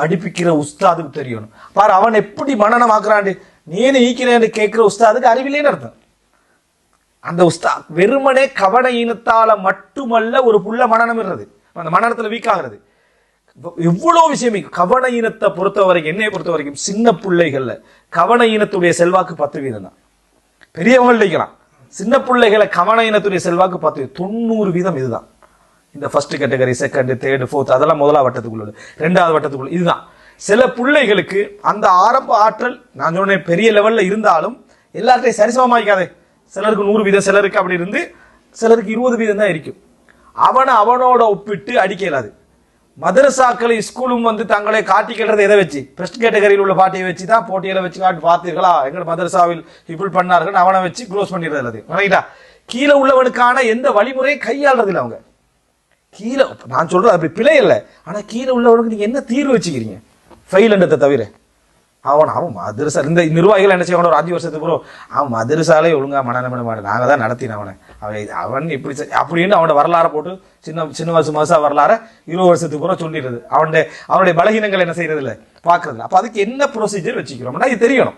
படிப்பிக்கிற உஸ்தாதுக்கு தெரியணும் பாரு அவன் எப்படி மனநமாக்குறான் நீனு ஈக்கிறேன்னு கேட்குற உஸ்தாதுக்கு அறிவில்லைன்னு அர்த்தம் அந்த உஸ்தா வெறுமனே கவன இனத்தால் மட்டுமல்ல ஒரு புள்ள மனநம் இருறது அந்த மனநத்தில் வீக் ஆகிறது எவ்வளோ விஷயம் கவன இனத்தை பொறுத்த வரைக்கும் என்னைய பொறுத்த வரைக்கும் சின்ன பிள்ளைகளில் கவன இனத்துடைய செல்வாக்கு பத்து வீதம் தான் பெரியவங்க இல்லைக்கலாம் சின்ன பிள்ளைகளை கவன இனத்துடைய செல்வாக்கு பத்து தொண்ணூறு வீதம் இதுதான் இந்த first category second third fourth அதெல்லாம் முதலாவது வட்டத்துக்குள்ளது. ரெண்டாவது வட்டத்துக்குள்ள இதுதான். சில பிள்ளைகளுக்கு அந்த ஆரம்ப ஆற்றல் நான் சொன்னேன் பெரிய லெவலில் இருந்தாலும் எல்லாத்தையும் சரிசமமாக்காதே சிலருக்கு நூறு வீதம் சிலருக்கு அப்படி இருந்து சிலருக்கு இருபது வீதம் தான் இருக்கும். அவனை அவனோட ஒப்பிட்டு அடிக்க இயலாது. ஸ்கூலும் வந்து தங்களை காட்டிக்கிறது எதை வச்சு? ஃபர்ஸ்ட் கேட்டகரியில் உள்ள பாட்டியை வச்சு தான் போட்டியில வச்சு காட்டி பார்த்தீர்களா? எங்கள் மதரசாவில் இப்படி பண்ணார்கள் அவனை வச்சு க்ளோஸ் பண்ணிடுறது அது கீழே உள்ளவனுக்கான எந்த வழிமுறையும் கையாளுறது இல்லை அவங்க. கீழே நான் சொல்கிறேன் அப்படி பிழை இல்லை. ஆனால் கீழே உள்ளவனுக்கு நீங்கள் என்ன தீர்வு வச்சுக்கிறீங்க? ஃபெயில்ன்றதை தவிர. அவன் அவன் மதுரசா இந்த நிர்வாகிகள் என்ன செய்வான் ஒரு அஞ்சு வருஷத்துக்கு அப்புறம் அவன் மதுரசாலே ஒழுங்கா மனநம் மாட்டேன் நாங்கள் தான் நடத்தின அவனை. அவன் இது- அவன் இப்படி அப்படின்னு அவனோட வரலாற போட்டு சின்ன சின்ன வருஷம் மாதம் வரலாற இருபது வருஷத்துக்கு அப்புறம் சொல்லிடுறது. அவனுடைய அவனுடைய பலகீனங்கள் என்ன செய்யறது இல்லை பார்க்கறது அப்போ அதுக்கு என்ன ப்ரொசீஜர் வச்சுக்கிறோம்னா இது தெரியணும்.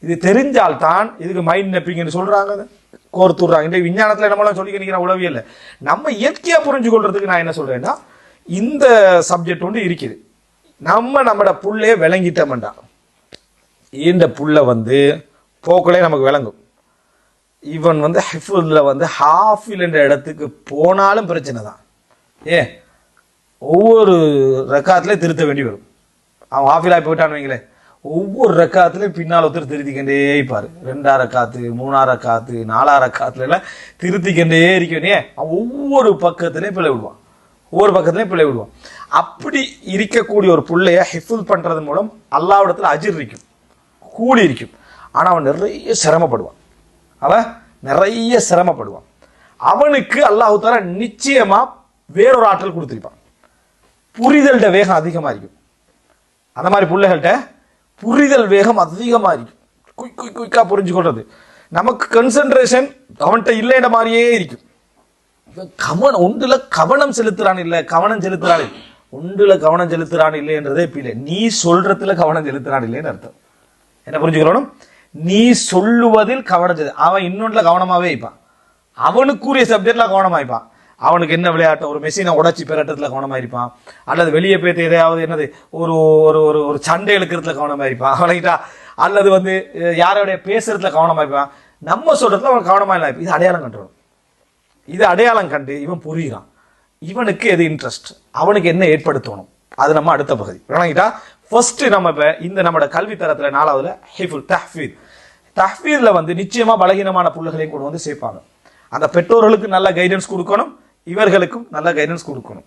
இது தெரிஞ்சால்தான் இதுக்கு மைண்ட் நப்பிங்கன்னு சொல்கிறாங்க கோர்த்துடுறாங்க. இந்த விஞ்ஞானத்தில் நம்மளாம் சொல்லி நிற்கிற உளவியல் நம்ம இயற்கையாக புரிஞ்சு கொள்றதுக்கு நான் என்ன சொல்கிறேன்னா இந்த சப்ஜெக்ட் ஒன்று இருக்குது. நம்ம நம்மட புள்ளைய விளங்கிட்டோம்டா. இந்த புள்ள வந்து போக்களே நமக்கு விளங்கும். இவன் வந்து ஹிஃபுல்ல வந்து ஹாஃபில் என்ற இடத்துக்கு போனாலும் பிரச்சனை தான். ஏ ஒவ்வொரு ரெக்கார்ட்லேயும் திருத்த வேண்டி வரும். அவன் ஹாஃபிலாக போயிட்டான்னு வைங்களேன். ஒவ்வொரு ரக்காத்துலயும் பின்னால் ஒருத்தர் திருத்திக்கிட்டே இருப்பார். ரெண்டா காத்து மூணார காத்து நாலா காத்துலலாம் எல்லாம் திருத்திக்கிட்டே இருக்கவே ஒவ்வொரு பக்கத்துலேயும் பிள்ளை விடுவான். ஒவ்வொரு பக்கத்துலேயும் பிள்ளை விடுவான். அப்படி இருக்கக்கூடிய ஒரு பிள்ளைய ஹிஃபுல் பண்ணுறது மூலம் அல்லாவிடத்தில் அஜிர் இருக்கும். கூலி இருக்கும். ஆனால் அவன் நிறைய சிரமப்படுவான். அவன் நிறைய சிரமப்படுவான். அவனுக்கு அல்லாஹு தாலா நிச்சயமாக வேறொரு ஆற்றல் கொடுத்துருப்பான். புரிதல்கிட்ட வேகம் அதிகமாக இருக்கும். அந்த மாதிரி பிள்ளைகள்கிட்ட புரிதல் வேகம் அதிகமாக இருக்கும் குயிக் குயிக் குயிக்காக புரிஞ்சுக்கொள்றது நமக்கு கன்சென்ட்ரேஷன் அவன்கிட்ட இல்லைன்ற மாதிரியே இருக்கும் இவன் கவனம் ஒன்றில் கவனம் செலுத்துறான் இல்லை கவனம் செலுத்துறான் ஒன்றில் கவனம் செலுத்துறான் இல்லைன்றதே இப்போ இல்லை. நீ சொல்றதுல கவனம் செலுத்துறான் இல்லைன்னு அர்த்தம். என்ன புரிஞ்சுக்கிறோம் நீ சொல்லுவதில் கவனம் செலுத்து அவன் இன்னொன்றில் கவனமாகவே இருப்பான். அவனுக்குரிய சப்ஜெக்டில் கவனமா இருப்பான். அவனுக்கு என்ன விளையாட்டு? ஒரு மெஷினை உடச்சி பெறட்டத்தில் கவனமாக இருப்பான் அல்லது வெளியே போயிட்டு எதையாவது என்னது ஒரு ஒரு ஒரு ஒரு சண்டை இழுக்கிறதுல கவனமாக இருப்பான் அவனைக்கிட்டா அல்லது வந்து யாரோடைய பேசுறதுல கவனமாக இருப்பான் நம்ம சொல்கிறதுல அவன் கவனமாக இல்லை இது அடையாளம் கண்டுறோம் இது அடையாளம் கண்டு இவன் புரியுறான் இவனுக்கு எது இன்ட்ரெஸ்ட் அவனுக்கு என்ன ஏற்படுத்தணும்? அது நம்ம அடுத்த பகுதி. விளங்கிட்டா? ஃபர்ஸ்ட் நம்ம இப்போ இந்த நம்மளோட கல்வி தரத்தில் நாலாவதுல ஹிஃபுல் தஹ்ஃபீத் தஹ்ஃபீத்ல வந்து நிச்சயமாக பலகீனமான புள்ளைகளையும் கொண்டு வந்து சேர்ப்பாங்க. அந்த பெற்றோர்களுக்கு நல்ல கைடன்ஸ் கொடுக்கணும். இவர்களுக்கும் நல்ல கைடன்ஸ் கொடுக்கணும்.